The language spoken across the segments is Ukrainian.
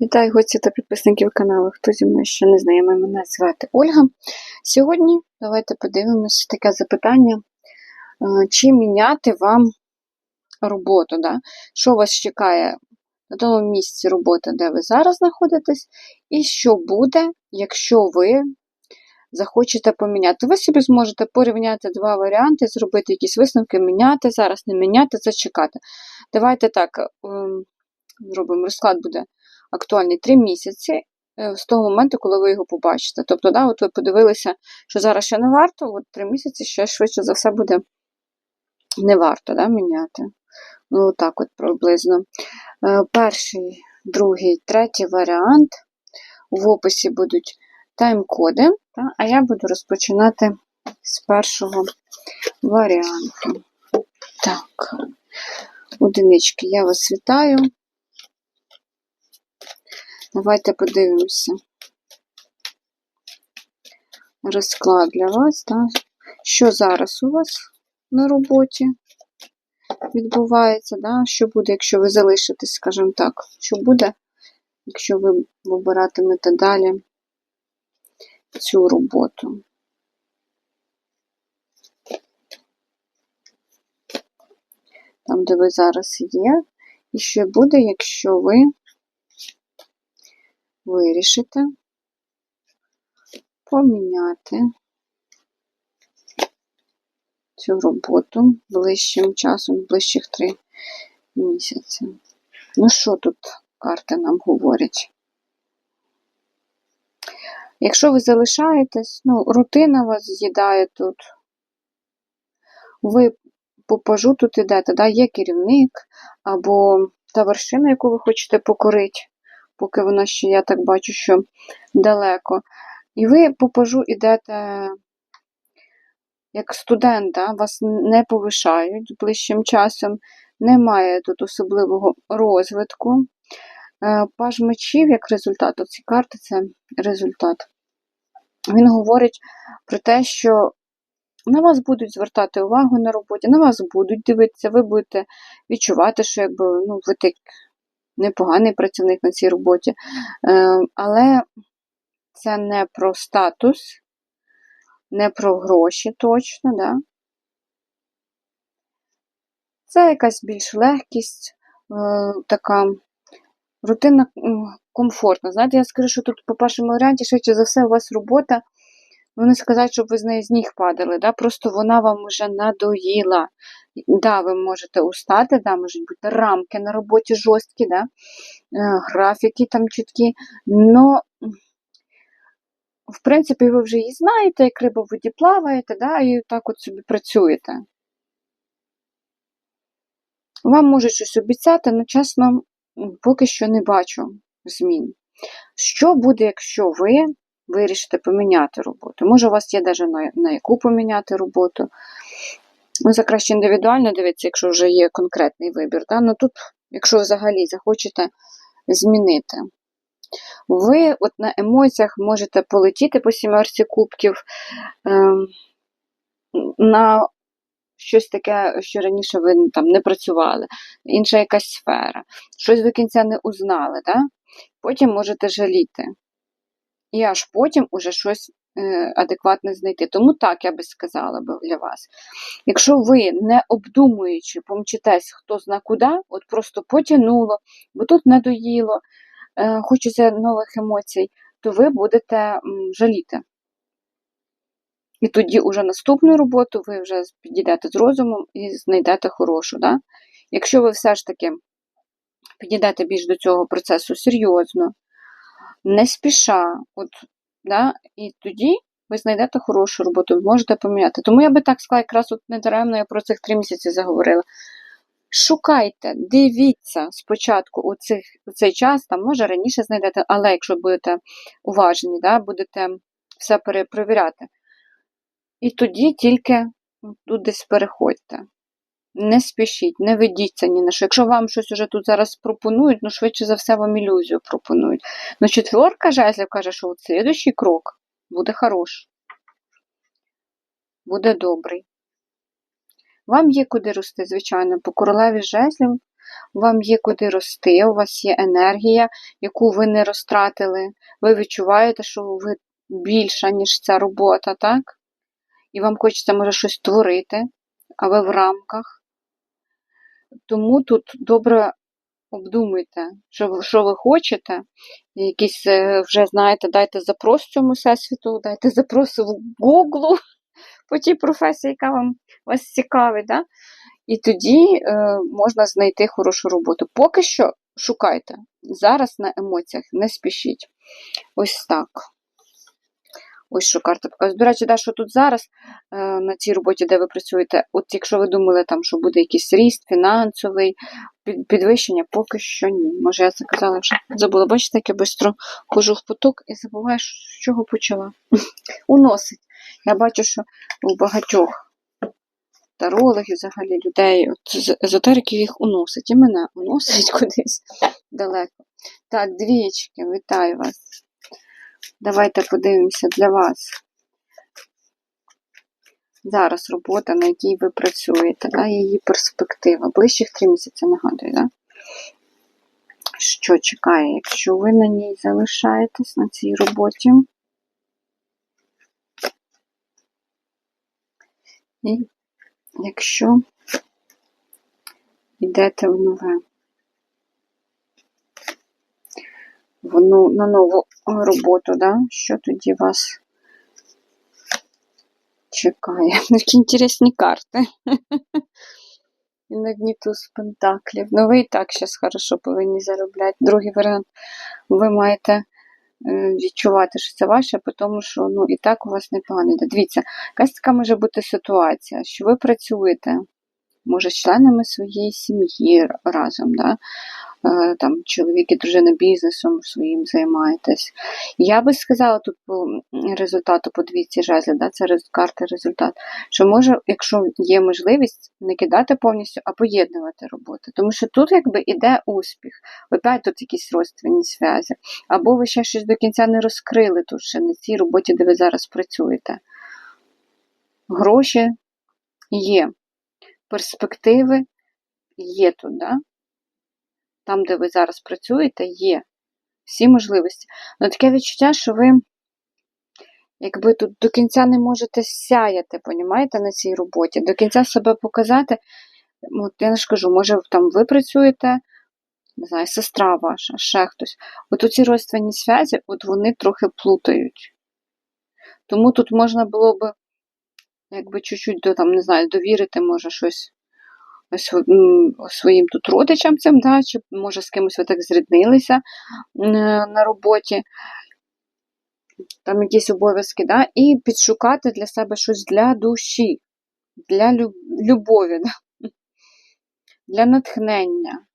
Вітаю гості та підписників каналу. Хто зі мною ще не знайомий, мене звати Ольга. Сьогодні давайте подивимося таке запитання, е, чи міняти вам роботу. Да? Що вас чекає на тому місці роботи, де ви зараз знаходитесь, і що буде, якщо ви захочете поміняти. Ви собі зможете порівняти два варіанти, зробити якісь висновки, міняти, зараз не міняти, зачекати. Давайте так, ем, зробимо розклад буде актуальний 3 місяці е, з того моменту, коли ви його побачите. Тобто, да, от ви подивилися, що зараз ще не варто, от 3 місяці ще швидше за все буде не варто да, міняти. Ну, так от приблизно. Е, перший, другий, третій варіант. В описі будуть тайм-коди, та, а я буду розпочинати з першого варіанту. Так, одинички, я вас вітаю. Давайте подивимося. Розклад для вас, так? що зараз у вас на роботі відбувається, да? що буде, якщо ви залишитесь, скажімо так, що буде, якщо ви вибиратимете далі цю роботу. Там, де ви зараз є, і що буде, якщо ви вирішите поміняти цю роботу ближчим часом, ближчих три місяці. Ну, що тут карти нам говорять? Якщо ви залишаєтесь, ну, рутина вас з'їдає тут, ви по пажу тут ідете, да, є керівник, або та вершина, яку ви хочете покорити, поки вона ще, я так бачу, що далеко. І ви по пажу йдете як студент, да, вас не повишають ближчим часом, немає тут особливого розвитку. Е, Паж мечів, як результат, ці карти це результат. Він говорить про те, що на вас будуть звертати увагу на роботі, на вас будуть дивитися, ви будете відчувати, що якби ну, ви так непоганий працівник на цій роботі. Е, але це не про статус, не про гроші точно, да? Це якась більш легкість, е, така рутинна, комфортна. Знаєте, я скажу, що тут по першому варіанті, швидше за все, у вас робота. Ну, не сказати, щоб ви з неї з ніг падали, да? просто вона вам вже надоїла. Да, ви можете устати, да, можуть бути рамки на роботі жорсткі, да? Е, графіки там чіткі, но, в принципі, ви вже її знаєте, як риба в воді плаваєте, да, і так от собі працюєте. Вам можуть щось обіцяти, але чесно, поки що не бачу змін. Що буде, якщо ви вирішите поміняти роботу? Може, у вас є навіть на, яку поміняти роботу. Ну, Це краще індивідуально дивитися, якщо вже є конкретний вибір. Да? Ну тут, якщо взагалі захочете змінити, ви от на емоціях можете полетіти по сімерці кубків е, на щось таке, що раніше ви там не працювали, інша якась сфера, щось ви кінця не узнали. Да? Потім можете жаліти. І аж потім уже щось е, адекватне знайти. Тому так я би сказала би для вас. Якщо ви, не обдумуючи, помчитесь хто зна куди, от просто потягнуло, бо тут надоїло, е, хочеться нових емоцій, то ви будете жаліти. І тоді уже наступну роботу ви вже підійдете з розумом і знайдете хорошу. Да? Якщо ви все ж таки підійдете більш до цього процесу серйозно, не спіша, от, да, і тоді ви знайдете хорошу роботу, ви можете поміняти. Тому я би так сказала, якраз от недаремно я про цих три місяці заговорила. Шукайте, дивіться спочатку у, цих, у цей час, там, може раніше знайдете, але якщо будете уважні, да, будете все перепровіряти. І тоді тільки тут десь переходьте. Не спішіть, не ведіться ні на що. Якщо вам щось уже тут зараз пропонують, ну швидше за все вам ілюзію пропонують. Ну, четверка жезлів каже, що от слідущий крок буде хороший. Буде добрий. Вам є куди рости, звичайно, по королеві жезлів. вам є куди рости, у вас є енергія, яку ви не розтратили. Ви відчуваєте, що ви більша, ніж ця робота, так? І вам хочеться, може, щось творити, а ви в рамках. Тому тут добре обдумуйте, що що ви хочете. Якісь е, вже, знаєте, дайте запрос цьому всесвіту, дайте запрос в Google по тій професії, яка вам вас цікавить. Да? І тоді е, можна знайти хорошу роботу. Поки що шукайте. Зараз на емоціях не спішіть. Ось так. Ось що карта показує. До речі, да, що тут зараз е, на цій роботі, де ви працюєте, от якщо ви думали, там, що буде якийсь ріст фінансовий, підвищення, поки що ні. Може, я це казала, вже забула. Бачите, як я швидко хожу в поток і забуваю, з чого почала. Уносить. Я бачу, що у багатьох тарологів, взагалі людей, от езотериків їх уносить. І мене уносить кудись далеко. Так, двічки, вітаю вас. Давайте подивимося для вас. Зараз робота, на якій ви працюєте, да, її перспектива. Ближчих три місяці нагадую, да? що чекає, якщо ви на ній залишаєтесь на цій роботі. І якщо йдете в нове, в, ну, на нову роботу, да? що тоді вас чекає? Які інтересні карти. І на дні туз пентаклів. Ну, ви і так зараз хорошо повинні заробляти. Другий варіант, ви маєте е, відчувати, що це ваше, тому що ну, і так у вас непогано йде. Дивіться, якась така може бути ситуація, що ви працюєте, може, з членами своєї сім'ї разом, да? Е, там чоловік і дружина бізнесом своїм займаєтесь. Я би сказала тут по результату по двійці жезлів, да, це карта результат, що може, якщо є можливість, не кидати повністю, а поєднувати роботи. Тому що тут якби іде успіх. Опять тут якісь родственні зв'язі. Або ви ще щось до кінця не розкрили тут ще на цій роботі, де ви зараз працюєте. Гроші є, перспективи є тут, да? Там, де ви зараз працюєте, є всі можливості. Але таке відчуття, що ви, якби тут до кінця не можете сяяти, понімаєте, на цій роботі, до кінця себе показати. От Я не ж кажу, може, там ви працюєте, не знаю, сестра ваша, ще хтось. От у ці родственні зв'язі, от вони трохи плутають. Тому тут можна було би, якби чуть-чуть там, не знаю, довірити, може, щось своїм тут родичам цим, да, чи може з кимось ви так зріднилися на роботі, там якісь обов'язки, да, і підшукати для себе щось для душі, для любові, да, для натхнення,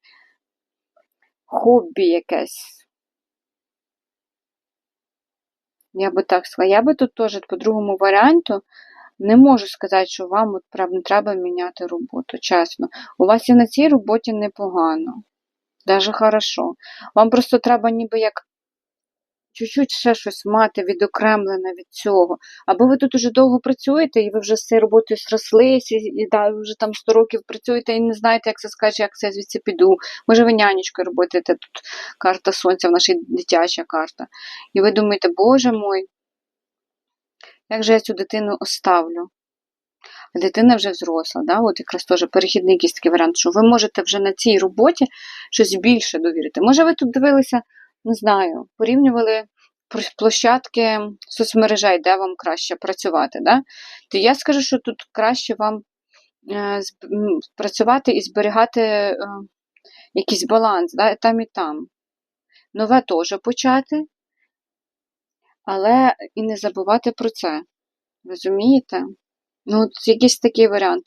хобі якесь. Я би так сказала, я би тут теж по другому варіанту не можу сказати, що вам от прям треба міняти роботу, чесно. У вас і на цій роботі непогано. Даже хорошо. Вам просто треба ніби як чуть-чуть ще щось мати відокремлене від цього. Або ви тут уже довго працюєте, і ви вже з цією роботою зрослись, і, і да, вже там 100 років працюєте і не знаєте, як це скаже, як це звідси піду. Може, ви нянечкою робите, тут карта сонця в нашій дитяча карта. І ви думаєте, боже мой, як же я цю дитину оставлю? Дитина вже взросла, да? от якраз теж перехідний якийсь варіант, що ви можете вже на цій роботі щось більше довірити. Може, ви тут дивилися, не знаю, порівнювали площадки соцмережей, де вам краще працювати. Да? То я скажу, що тут краще вам е, працювати і зберігати е, якийсь баланс, да? там і там. Нове теж почати, але і не забувати про це. Розумієте? Ну, от якийсь такий варіант.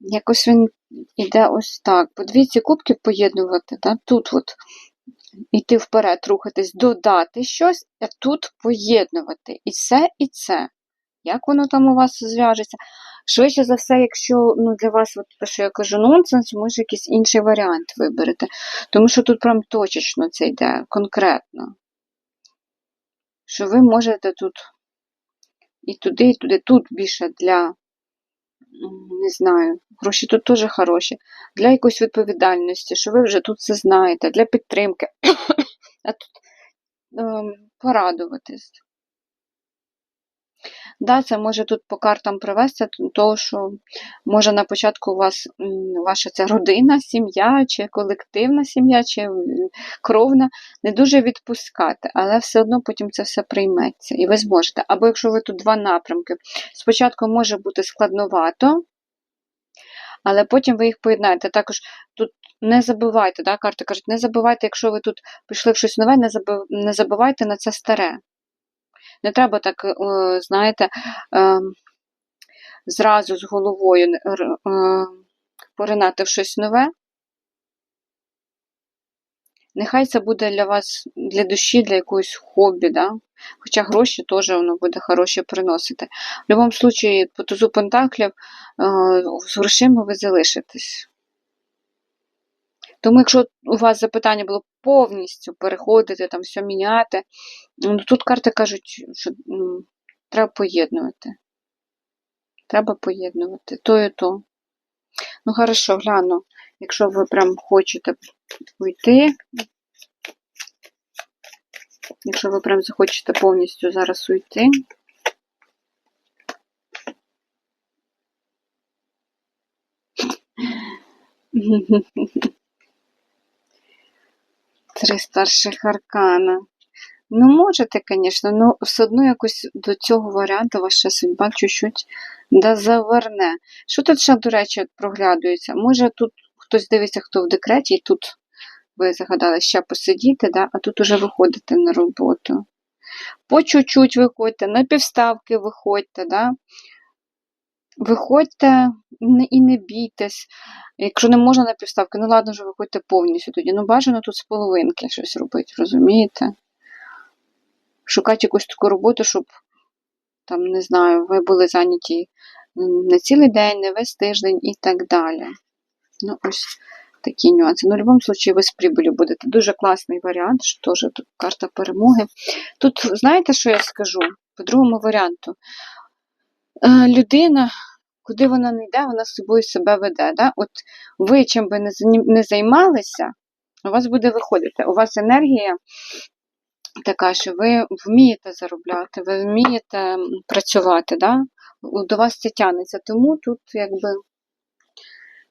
Якось він іде ось так. По двійці кубків поєднувати, да? тут от йти вперед, рухатись, додати щось, а тут поєднувати. І це, і це. Як воно там у вас зв'яжеться? Швидше за все, якщо ну, для вас, от, те, що я кажу, нонсенс, може якийсь інший варіант виберете. Тому що тут прям точечно це йде, конкретно що ви можете тут і туди, і туди, тут більше для не знаю, гроші тут теж хороші, для якоїсь відповідальності, що ви вже тут все знаєте, для підтримки. А тут ем, порадуватись. Да, це може тут по картам привести, того, що може на початку у вас ваша це родина, сім'я, чи колективна сім'я, чи кровна, не дуже відпускати, але все одно потім це все прийметься і ви зможете. Або якщо ви тут два напрямки, спочатку може бути складновато, але потім ви їх поєднаєте. Також тут не забувайте, да, карти кажуть, не забувайте, якщо ви тут пішли в щось нове, не забувайте на це старе. Не треба так, е, знаєте, е, зразу з головою е, поринати в щось нове. Нехай це буде для вас, для душі, для якогось хобі, да? хоча гроші теж воно буде хороші приносити. В будь-якому випадку, по тузу пентаклів, е, з грошима ви залишитесь. Тому, якщо у вас запитання було повністю переходити, там все міняти, ну, тут карти кажуть, що м, треба поєднувати. Треба поєднувати то і то. Ну, хорошо, гляну. Якщо ви прям хочете уйти, якщо ви прям захочете повністю зараз уйти. Три старших аркана. Ну, можете, звісно, але все одно якось до цього варіанту ваша судьба чуть-чуть да заверне. Що тут ще, до речі, проглядується? Може, тут хтось дивиться, хто в декреті, і тут ви загадали ще посидіти, да? а тут уже виходите на роботу. По чуть-чуть виходьте, на півставки виходьте, да? Виходьте і не бійтесь. Якщо не можна на півставки, ну ладно, вже виходьте повністю тоді. Ну, бажано тут з половинки щось робити, розумієте? Шукати якусь таку роботу, щоб там, не знаю, ви були зайняті не цілий день, не весь тиждень і так далі. Ну, ось такі нюанси. Ну, в будь-якому випадку ви з прибулю будете. Дуже класний варіант, що теж тут карта перемоги. Тут, знаєте, що я скажу? По другому варіанту. Е, людина, куди вона не йде, вона з собою себе веде. Да? От ви чим би не займалися, у вас буде виходити. У вас енергія така, що ви вмієте заробляти, ви вмієте працювати, да? До вас це тягнеться. Тому тут якби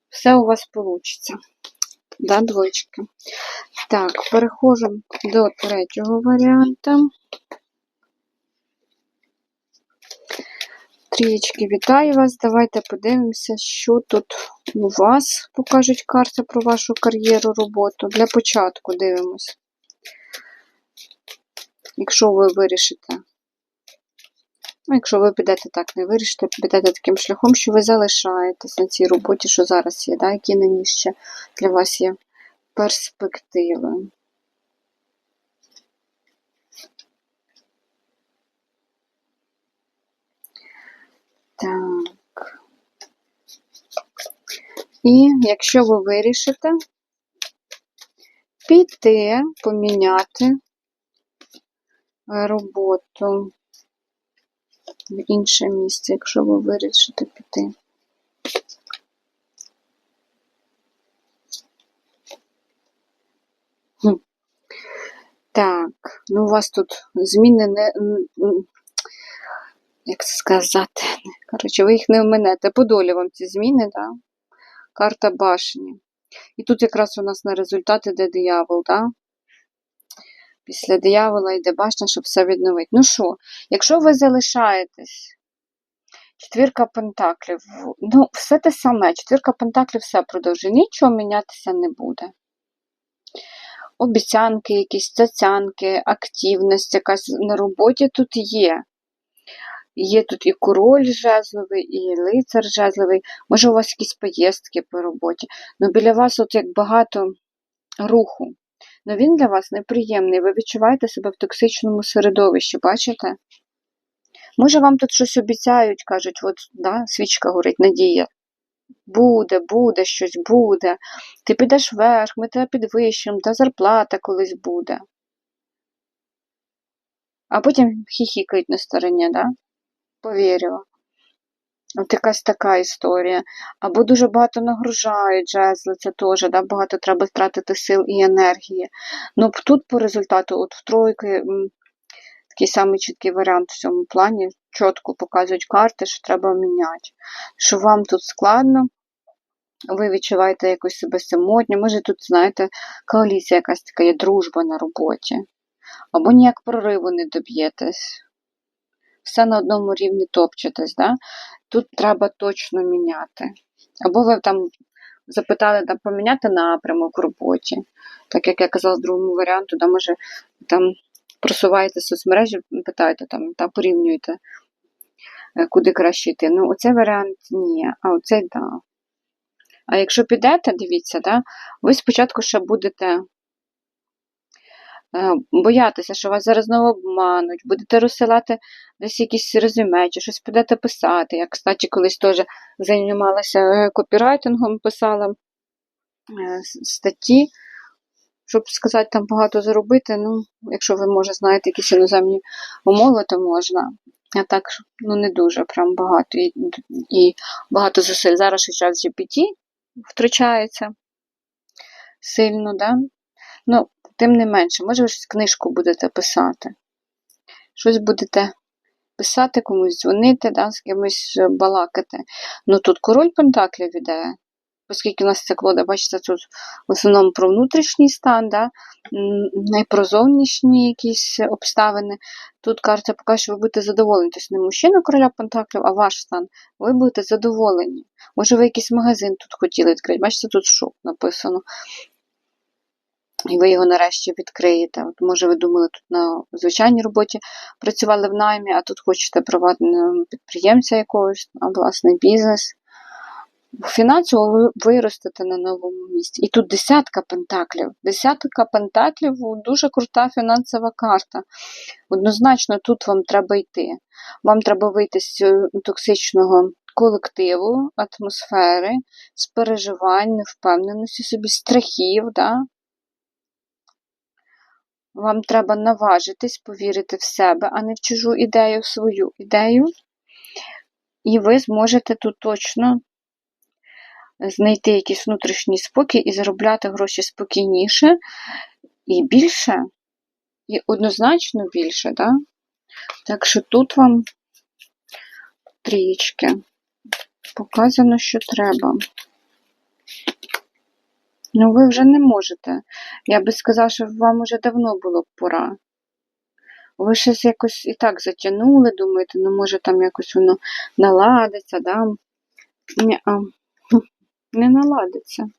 все у вас вийде. Да, двоєчки. Так, переходжу до третього варіанту. Трієчки, вітаю вас. Давайте подивимося, що тут у вас покажуть карти про вашу кар'єру, роботу. Для початку дивимось. Якщо ви вирішите. Ну, якщо ви підете так, не вирішите, підете таким шляхом, що ви залишаєтесь на цій роботі, що зараз є, да? які на ній ще для вас є перспективи. Так. І якщо ви вирішите піти, поміняти е, роботу в інше місце, якщо ви вирішите піти. Так, ну у вас тут зміни не. Як це сказати? Коротше, ви їх не вминете. По долі вам ці зміни, да? Карта башні. І тут якраз у нас на результат іде диявол, да? Після диявола йде башня, щоб все відновити. Ну що, якщо ви залишаєтесь, четвірка пентаклів, ну, все те саме, четвірка пентаклів все продовжує, нічого мінятися не буде. Обіцянки, якісь цяцянки, активність якась на роботі тут є. Є тут і король жезловий, і лицар жезловий. Може, у вас якісь поїздки по роботі. Ну, біля вас от як багато руху. Ну він для вас неприємний. Ви відчуваєте себе в токсичному середовищі, бачите? Може, вам тут щось обіцяють, кажуть, от, да, свічка горить, надія. Буде, буде, щось буде. Ти підеш вверх, ми тебе підвищимо, та зарплата колись буде. А потім хіхікають на стороні, да? Повірила. От якась така історія. Або дуже багато нагружають жезли, це теж, да, багато треба втратити сил і енергії. Ну, тут по результату, от в тройки, такий самий чіткий варіант в цьому плані, чітко показують карти, що треба міняти. Що вам тут складно, ви відчуваєте якось себе самотньо, може тут, знаєте, коаліція якась така є дружба на роботі. Або ніяк прориву не доб'єтесь. Все на одному рівні топчетесь, да? тут треба точно міняти. Або ви там запитали там, поміняти напрямок в роботі. Так як я казала з другому варіанту, да, може там просуваєте соцмережі, питаєте там, та порівнюєте, е, куди краще йти. Ну, оцей варіант ні, а оцей да. А якщо підете, дивіться, да, ви спочатку ще будете боятися, що вас зараз знову обмануть, будете розсилати десь якісь резюме, чи щось будете писати. Я, кстати, колись теж займалася е, копірайтингом, писала е, статті, щоб сказати, там багато заробити. Ну, якщо ви, може, знаєте якісь іноземні умови, то можна. А так, ну не дуже прям багато. І, і багато зусиль. Зараз ще час GPT втручається сильно, да? Ну, тим не менше, може, ви щось книжку будете писати. Щось будете писати, комусь дзвонити, да, з кимось е, балакати. Ну тут король Пентаклів іде, оскільки у нас ця колода, бачите, тут в основному про внутрішній стан, да, не про зовнішні якісь обставини. Тут карта покаже, що ви будете задоволені. Тобто не мужчина короля Пентаклів, а ваш стан. Ви будете задоволені. Може, ви якийсь магазин тут хотіли відкрити. Бачите, тут шоп написано. І ви його нарешті відкриєте. От, може, ви думали тут на звичайній роботі працювали в наймі, а тут хочете приватного підприємця якогось, а власний бізнес. Фінансово ви виростете на новому місці. І тут десятка пентаклів. Десятка пентаклів дуже крута фінансова карта. Однозначно, тут вам треба йти. Вам треба вийти з токсичного колективу, атмосфери, з переживань, невпевненості собі, страхів. Да? Вам треба наважитись, повірити в себе, а не в чужу ідею, в свою ідею. І ви зможете тут точно знайти якийсь внутрішній спокій і заробляти гроші спокійніше і більше, і однозначно більше, да? Так що тут вам трієчки. Показано, що треба. Ну, ви вже не можете. Я би сказала, що вам уже давно було б пора. Ви щось якось і так затягнули, думаєте, ну може там якось воно наладиться, да? Ні, а, не наладиться.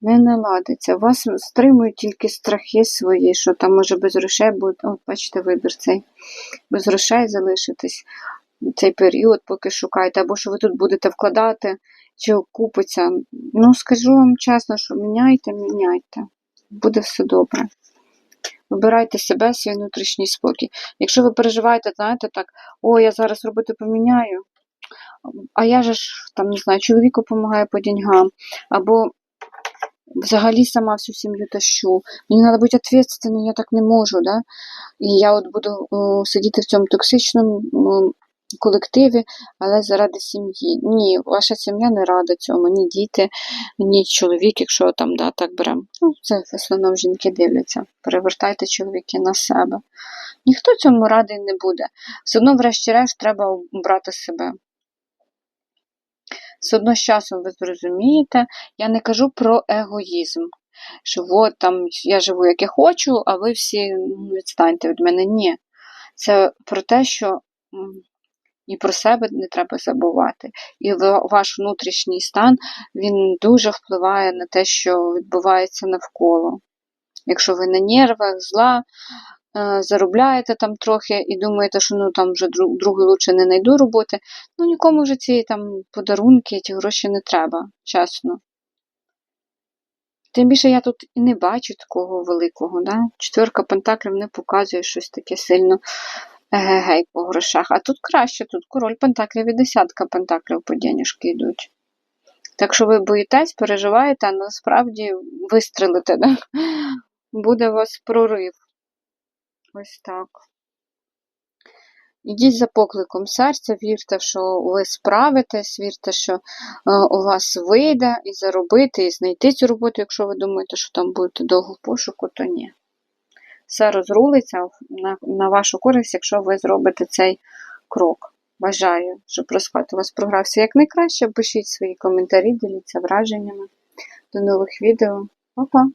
Не наладиться. Вас стримують тільки страхи свої, що там може без грошей буде. От, бачите, вибір цей. Без грошей залишитись цей період, поки шукаєте, або що ви тут будете вкладати, чи окупиться. Ну, скажу вам чесно, що міняйте, міняйте. Буде все добре. Вибирайте себе, свій внутрішній спокій. Якщо ви переживаєте, знаєте, так, о, я зараз роботу поміняю, а я же ж там не знаю, чоловіку допомагаю по деньгам, або взагалі сама всю сім'ю тащу. Мені треба бути відповідальною, я так не можу, да? І я от буду о, сидіти в цьому токсичному колективі, але заради сім'ї. Ні, ваша сім'я не рада цьому, ні діти, ні чоловік, якщо там да, так беремо. Ну, це в основному жінки дивляться. Перевертайте чоловіки на себе. Ніхто цьому радий не буде. Все одно, врешті-решт, треба брати себе. Все одно з часом ви зрозумієте, я не кажу про егоїзм. Що от там я живу, як я хочу, а ви всі ну, відстаньте від мене. Ні. Це про те, що і про себе не треба забувати. І ваш внутрішній стан він дуже впливає на те, що відбувається навколо. Якщо ви на нервах, зла, е, заробляєте там трохи і думаєте, що ну там вже друг, другий лучше не знайду роботи, ну нікому вже ці там подарунки, ті гроші не треба, чесно. Тим більше я тут і не бачу такого великого. Да? Четверка пентаклів не показує щось таке сильно гей по грошах. А тут краще, тут король пентаклів і десятка пентаклів по денежки йдуть. Так що ви боїтесь, переживаєте, а насправді вистрелите, да? буде у вас прорив. Ось так. Ідіть за покликом серця, вірте, що ви справитесь, вірте, що е, у вас вийде і заробити, і знайти цю роботу, якщо ви думаєте, що там будете довго пошуку, то ні. Все розрулиться на, на вашу користь, якщо ви зробите цей крок. Бажаю, щоб розклад у вас програвся якнайкраще. Пишіть свої коментарі, діліться враженнями. До нових відео. Па-па!